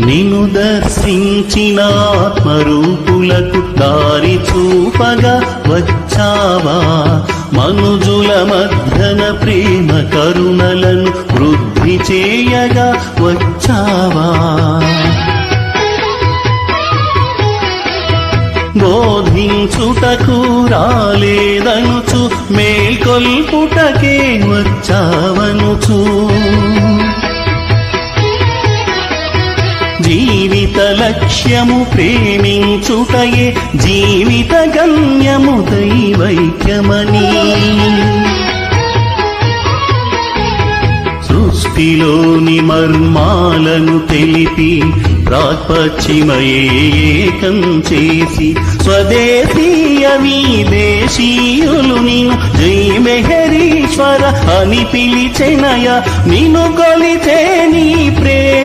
నిన్ను దర్శించిన ఆత్మరూపులకు దారి చూపగా వచ్చావా? మనుజుల మధ్యన ప్రేమ కరుణలను వృద్ధి చేయగా వచ్చావా? బోధించుటకు రాలేదనుచు మేల్కొల్పుటకే వచ్చావనుచు? లక్ష్యము ప్రేమించుటయే జీవిత గమ్యము దైవైక్యమని. సృష్టిలోని మర్మాలను తెలిపి ప్రాపశ్చిమయే ఏకం చేసి స్వదేశీయ విదేశీయులు నిన్ను జై మెహరీశ్వర అని పిలిచెనయ నిను కొలితే నీ